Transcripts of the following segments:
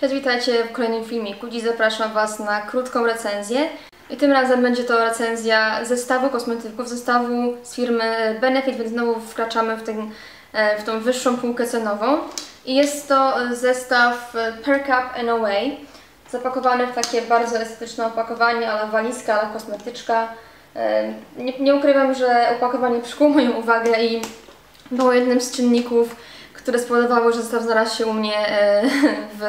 Cześć, witajcie w kolejnym filmiku. Dziś zapraszam Was na krótką recenzję. I tym razem będzie to recenzja zestawu kosmetyków, zestawu z firmy Benefit, więc znowu wkraczamy w, ten, e, w tą wyższą półkę cenową. I jest to e, zestaw e, Per Cup and Away, zapakowany w takie bardzo estetyczne opakowanie, ale walizka, ale kosmetyczka. Nie, nie ukrywam, że opakowanie przykuło moją uwagę i było jednym z czynników, które spowodowały, że zestaw znalazł się u mnie w,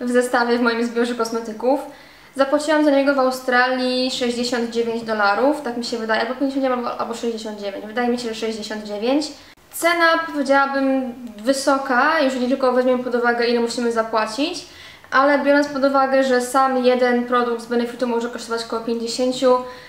w zestawie w moim zbiorze kosmetyków. Zapłaciłam za niego w Australii 69 dolarów, tak mi się wydaje, albo 59 albo 69, wydaje mi się, że 69. Cena powiedziałabym wysoka, jeżeli tylko weźmiemy pod uwagę ile musimy zapłacić, ale biorąc pod uwagę, że sam jeden produkt z benefitu może kosztować około 50,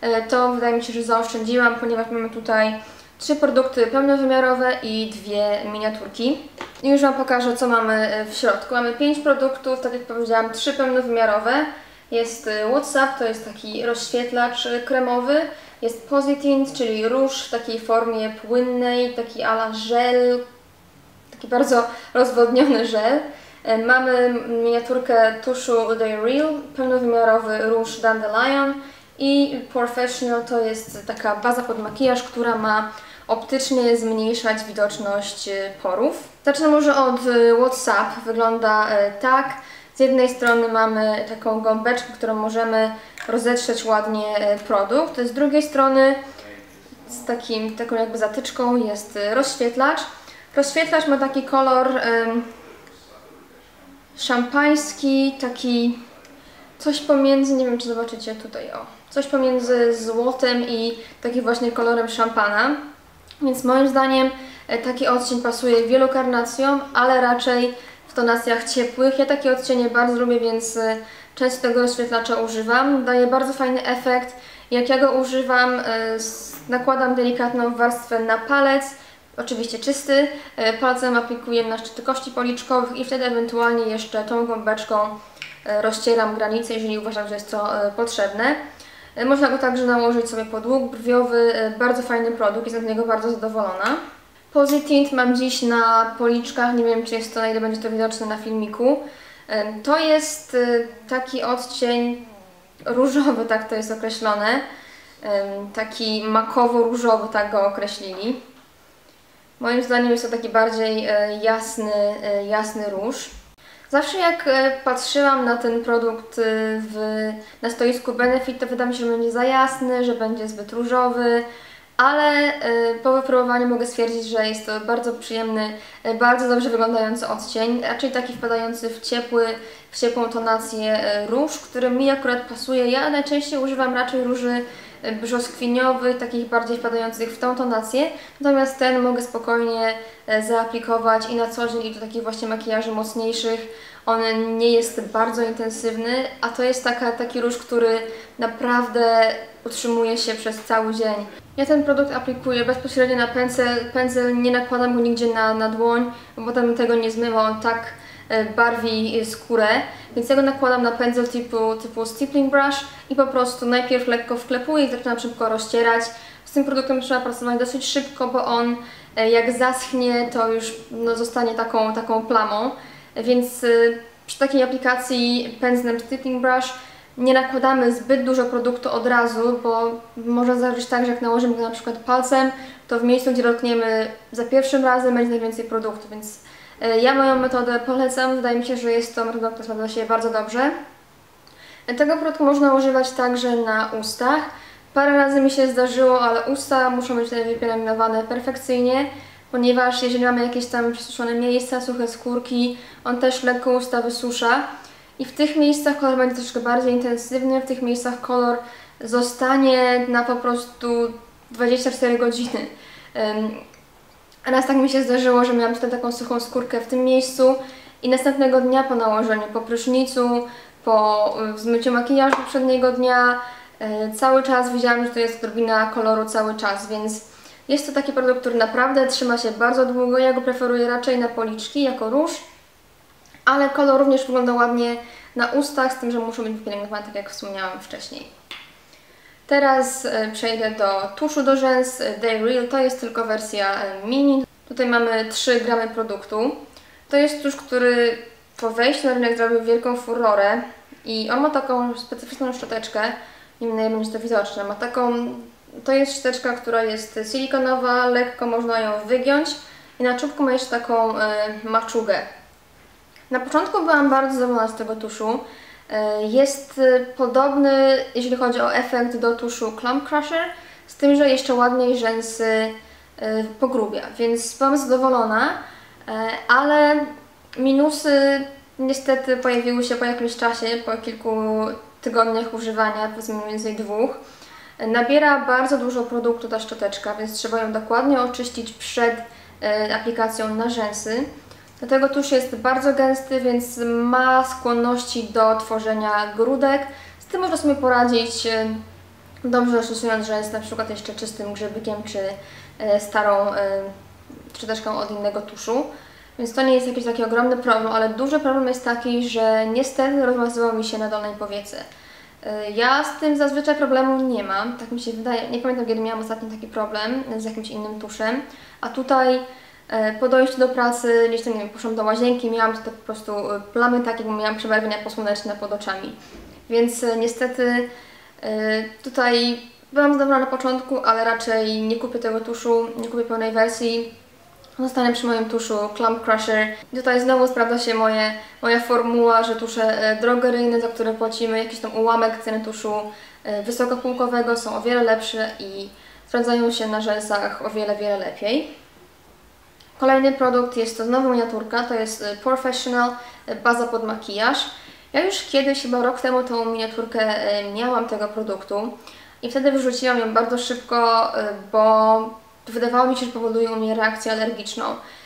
e, to wydaje mi się, że zaoszczędziłam, ponieważ mamy tutaj trzy produkty pełnowymiarowe i dwie miniaturki. I już Wam pokażę, co mamy e, w środku. Mamy pięć produktów, tak jak powiedziałam, trzy pełnowymiarowe. Jest e, WhatsApp, to jest taki rozświetlacz e, kremowy. Jest Positint, czyli róż w takiej formie płynnej, taki ala żel, taki bardzo rozwodniony żel. Mamy miniaturkę tuszu The Real, pełnowymiarowy róż Dandelion i Professional to jest taka baza pod makijaż, która ma optycznie zmniejszać widoczność y, porów. Zacznę może od y, WhatsApp. Wygląda y, tak. Z jednej strony mamy taką gąbeczkę, którą możemy rozetrzeć ładnie produkt. Z drugiej strony z takim, taką jakby zatyczką jest rozświetlacz. Rozświetlacz ma taki kolor szampański, taki coś pomiędzy, nie wiem czy zobaczycie tutaj, o, coś pomiędzy złotem i takim właśnie kolorem szampana. Więc moim zdaniem e, taki odcień pasuje wielu karnacjom, ale raczej w tonacjach ciepłych. Ja takie odcienie bardzo lubię, więc e, często tego rozświetlacza używam. Daje bardzo fajny efekt. Jak ja go używam, e, nakładam delikatną warstwę na palec, oczywiście czysty, palcem aplikuję na szczyty kości policzkowych i wtedy ewentualnie jeszcze tą gąbeczką rozcieram granice, jeżeli uważam, że jest to potrzebne. E, można go także nałożyć sobie pod łuk brwiowy, e, bardzo fajny produkt, jestem z niego bardzo zadowolona. Positint mam dziś na policzkach, nie wiem czy jest to, na ile będzie to widoczne na filmiku. E, to jest taki odcień różowy, tak to jest określone. Taki makowo-różowy, tak go określili. Moim zdaniem jest to taki bardziej jasny, jasny róż. Zawsze jak e, patrzyłam na ten produkt e, w, na stoisku Benefit, to wydaje mi się, że będzie za jasny, że będzie zbyt różowy, ale e, po wypróbowaniu mogę stwierdzić, że jest to bardzo przyjemny, bardzo dobrze wyglądający odcień, raczej taki wpadający w, ciepły, w ciepłą tonację róż, który mi akurat pasuje. Ja najczęściej używam raczej róży brzoskwiniowych, takich bardziej wpadających w tą tonację, natomiast ten mogę spokojnie e, zaaplikować i na co dzień i do takich właśnie makijaży mocniejszych. On nie jest bardzo intensywny, a to jest taka, taki róż, który naprawdę utrzymuje się przez cały dzień. Ja ten produkt aplikuję bezpośrednio na pędzel, pędzel nie nakładam go nigdzie na, na dłoń, bo potem tego nie zmywa, on tak barwi skórę, więc ja go nakładam na pędzel typu, typu stippling brush i po prostu najpierw lekko wklepuję i zaczynam szybko rozcierać. Z tym produktem trzeba pracować dosyć szybko, bo on e, jak zaschnie, to już no, zostanie taką, taką plamą, więc e, przy takiej aplikacji pędzlem stippling brush nie nakładamy zbyt dużo produktu od razu, bo może zdarzyć tak, że jak nałożymy go na przykład palcem, to w miejscu, gdzie dotkniemy za pierwszym razem będzie najwięcej produktu, więc E, ja moją metodę polecam, wydaje mi się, że jest to metoda, która sprawdza się bardzo dobrze. Tego produktu można używać także na ustach. Parę razy mi się zdarzyło, ale usta muszą być wypielęgnowane perfekcyjnie, ponieważ jeżeli mamy jakieś tam przesuszone miejsca, suche skórki, on też lekko usta wysusza. I w tych miejscach kolor będzie troszkę bardziej intensywny, w tych miejscach kolor zostanie na po prostu 24 godziny. Raz tak mi się zdarzyło, że miałam tutaj taką suchą skórkę w tym miejscu i następnego dnia po nałożeniu, po prysznicu, po y, zmyciu makijażu poprzedniego dnia, yy, cały czas widziałam, że to jest odrobina koloru cały czas, więc jest to taki produkt, który naprawdę trzyma się bardzo długo. Ja go preferuję raczej na policzki jako róż, ale kolor również wygląda ładnie na ustach, z tym, że muszą być wypielęgnowane, tak jak wspomniałam wcześniej. Teraz e, przejdę do tuszu do rzęs Day Real. To jest tylko wersja e, mini. Tutaj mamy 3 gramy produktu. To jest tusz, który po wejściu na rynek zrobił wielką furorę i on ma taką specyficzną szczoteczkę, nie wiem będzie to widoczne, ma taką, to jest szczoteczka, która jest silikonowa, lekko można ją wygiąć i na czubku ma jeszcze taką y, maczugę. Na początku byłam bardzo zadowolona z tego tuszu. Y, jest y, podobny, jeżeli chodzi o efekt, do tuszu Clump Crusher, z tym, że jeszcze ładniej rzęsy y, pogrubia, więc byłam zadowolona, ale minusy niestety pojawiły się po jakimś czasie, po kilku tygodniach używania, powiedzmy mniej więcej dwóch. Nabiera bardzo dużo produktu ta szczoteczka, więc trzeba ją dokładnie oczyścić przed aplikacją na rzęsy. Dlatego tusz jest bardzo gęsty, więc ma skłonności do tworzenia grudek. Z tym można sobie poradzić e, dobrze stosując rzęs, na przykład jeszcze czystym grzebykiem czy e, starą e, szczoteczką od innego tuszu. Więc to nie jest jakiś taki ogromny problem, ale duży problem jest taki, że niestety rozmazywał mi się na dolnej powiece. Ja z tym zazwyczaj problemu nie mam, tak mi się wydaje, nie pamiętam kiedy miałam ostatnio taki problem z jakimś innym tuszem, a tutaj E, po dojściu do pracy, gdzieś tam, nie wiem, poszłam do łazienki, miałam tutaj po prostu e, plamy takie, bo miałam przebarwienia posłoneczne pod oczami. Więc e, niestety tutaj byłam zadowolona na początku, ale raczej nie kupię tego tuszu, nie kupię pełnej wersji. Zostanę przy moim tuszu Clump Crusher. Tutaj znowu sprawdza się moje, moja formuła, że tusze drogeryjne, za które płacimy jakiś tam ułamek ceny tuszu wysokopółkowego są o wiele lepsze i sprawdzają się na rzęsach o wiele, wiele lepiej. Kolejny produkt jest to znowu miniaturka, to jest y, Professional y, baza pod makijaż. Ja już kiedyś, chyba rok temu, tą miniaturkę y, miałam tego produktu i wtedy wyrzuciłam ją bardzo szybko, bo wydawało mi się, że powoduje u mnie reakcję alergiczną.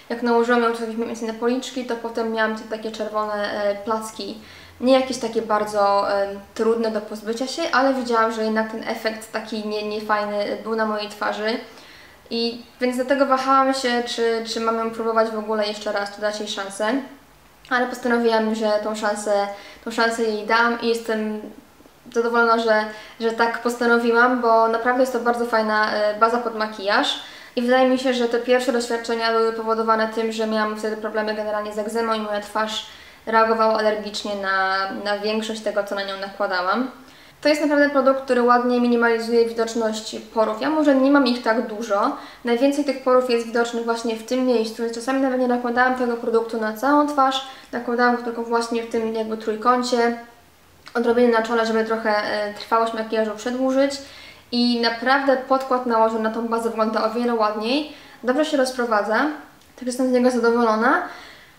Jak nałożyłam ją mniej więcej na policzki, to potem miałam te takie czerwone placki. Nie jakieś takie bardzo trudne do pozbycia się, ale widziałam, że jednak ten efekt taki nie, niefajny był na mojej twarzy. I więc dlatego wahałam się, czy, czy mam ją próbować w ogóle jeszcze raz, czy dać jej szansę. Ale postanowiłam, że tą szansę, tą szansę jej dam i jestem zadowolona, że, że tak postanowiłam, bo naprawdę jest to bardzo fajna e, baza pod makijaż. I wydaje mi się, że te pierwsze doświadczenia były powodowane tym, że miałam wtedy problemy generalnie z egzemą i moja twarz reagowała alergicznie na, na większość tego, co na nią nakładałam. To jest naprawdę produkt, który ładnie minimalizuje widoczność porów. Ja może nie mam ich tak dużo. Najwięcej tych porów jest widocznych właśnie w tym miejscu, więc czasami nawet nie nakładałam tego produktu na całą twarz, nakładałam go tylko właśnie w tym jakby trójkącie, odrobinę na czole, żeby trochę e, trwałość makijażu przedłużyć. I naprawdę podkład nałożony na tą bazę wygląda o wiele ładniej. Dobrze się rozprowadza, tak jestem z niego zadowolona.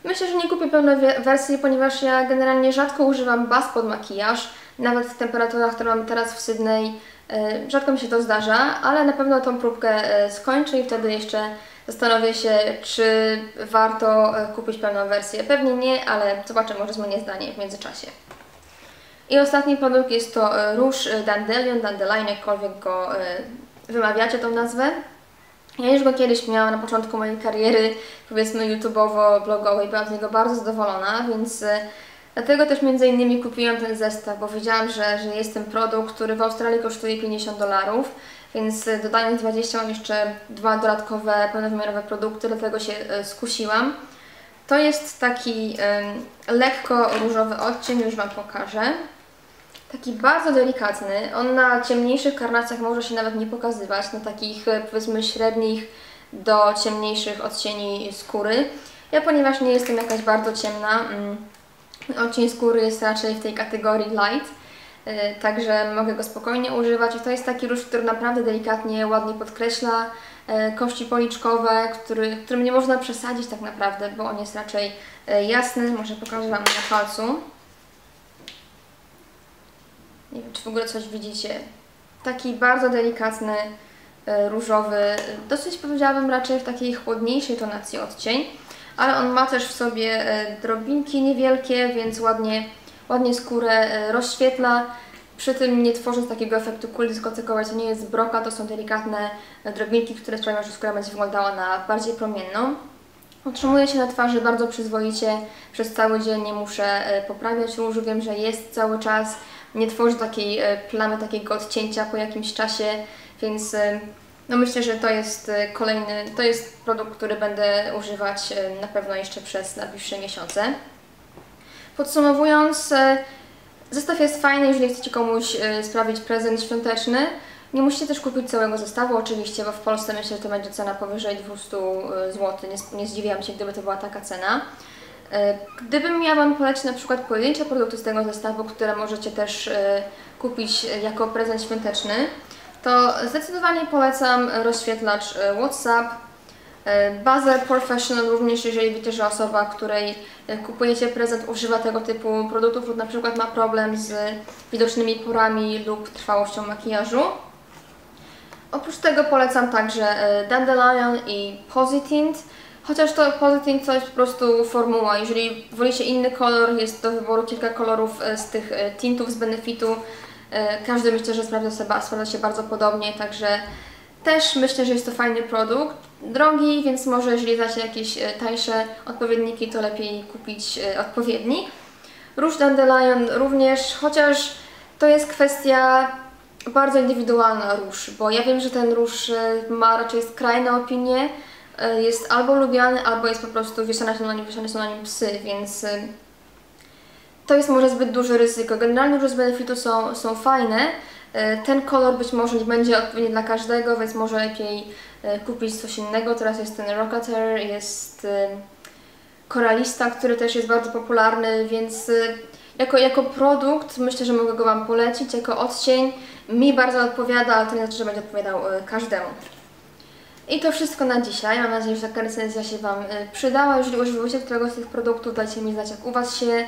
Myślę, że nie kupię pełnej wersji, ponieważ ja generalnie rzadko używam baz pod makijaż nawet w temperaturach, które mamy teraz w Sydney, e, rzadko mi się to zdarza, ale na pewno tą próbkę e, skończę i wtedy jeszcze zastanowię się, czy warto e, kupić pełną wersję. Pewnie nie, ale zobaczę, może zmienię zdanie w międzyczasie. I ostatni produkt jest to róż Dandelion, Dandelion, jakkolwiek go wymawiacie tą nazwę. Ja już go kiedyś miałam na początku mojej kariery, powiedzmy YouTubeowo-blogowej, byłam z niego bardzo zadowolona, więc Dlatego też między innymi kupiłam ten zestaw, bo wiedziałam, że, że jest ten produkt, który w Australii kosztuje 50 dolarów, więc e, dodając 20 mam jeszcze dwa dodatkowe pełnowymiarowe produkty, dlatego się e, skusiłam. To jest taki y, lekko różowy odcień, już Wam pokażę. Taki bardzo delikatny. On na ciemniejszych karnacjach może się nawet nie pokazywać, na takich powiedzmy średnich do ciemniejszych odcieni skóry. Ja ponieważ nie jestem jakaś bardzo ciemna, mm, Odcień skóry jest raczej w tej kategorii light, y, także mogę go spokojnie używać i to jest taki róż, który naprawdę delikatnie, ładnie podkreśla y, kości policzkowe, który, którym nie można przesadzić tak naprawdę, bo on jest raczej y, jasny, może pokażę Wam na palcu. Nie wiem, czy w ogóle coś widzicie. Taki bardzo delikatny, różowy, dosyć powiedziałabym raczej w takiej chłodniejszej tonacji odcień ale on ma też w sobie e, drobinki niewielkie, więc ładnie, ładnie skórę e, rozświetla. Przy tym nie tworząc takiego efektu kuli dyskotekowej, to nie jest broka, to są delikatne e, drobinki, które sprawiają, że skóra będzie wyglądała na bardziej promienną. Utrzymuje się na twarzy bardzo przyzwoicie, przez cały dzień nie muszę poprawiać różu, wiem, że jest cały czas, nie tworzy takiej plamy, takiego odcięcia po jakimś czasie, więc no myślę, że to jest e, kolejny, to jest produkt, który będę używać e, na pewno jeszcze przez najbliższe miesiące. Podsumowując, e, zestaw jest fajny, jeżeli chcecie komuś sprawić prezent świąteczny. Nie musicie też kupić całego zestawu oczywiście, bo w Polsce myślę, że to będzie cena powyżej 200 zł. Nie, nie zdziwiłam się, gdyby to była taka cena. Gdybym miała Wam polecić na przykład pojedyncze produkty z tego zestawu, które możecie też kupić jako prezent świąteczny, to zdecydowanie polecam rozświetlacz e, WhatsApp, e, Buzzer Professional również, jeżeli wiecie, że osoba, której e, kupujecie prezent używa tego typu produktów lub na przykład ma problem z widocznymi porami lub trwałością makijażu. Oprócz tego polecam także Dandelion i Positint. Chociaż to Positint to jest po prostu formuła. Jeżeli wolicie inny kolor, jest do wyboru kilka kolorów z tych tintów z Benefitu. E, Każdy myślę, że sprawdza się, sprawdza się bardzo podobnie, także też myślę, że jest to fajny produkt. Drogi, więc może jeżeli znacie jakieś e, tańsze odpowiedniki, to lepiej kupić e, odpowiednik. Róż Dandelion również, chociaż to jest kwestia bardzo indywidualna róż, bo ja wiem, że ten róż ma raczej skrajne opinie, jest albo lubiany, albo jest po prostu wieszane są na nim, wieszane są na nim psy, więc to jest może zbyt duże ryzyko. Generalnie róże z benefitu są, są fajne. E, Ten kolor być może nie będzie odpowiedni dla każdego, więc może lepiej e, kupić coś innego. Teraz jest ten Rocketer, jest e, Koralista, który też jest bardzo popularny, więc jako, jako produkt myślę, że mogę go Wam polecić. Jako odcień mi bardzo odpowiada, ale to nie znaczy, że będzie odpowiadał każdemu. I to wszystko na dzisiaj. Mam nadzieję, że taka recenzja się Wam przydała. Jeżeli używacie któregoś z tych produktów, dajcie mi znać, jak u Was się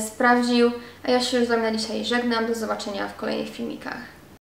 sprawdził. A ja się już z Wami na dzisiaj żegnam. Do zobaczenia w kolejnych filmikach.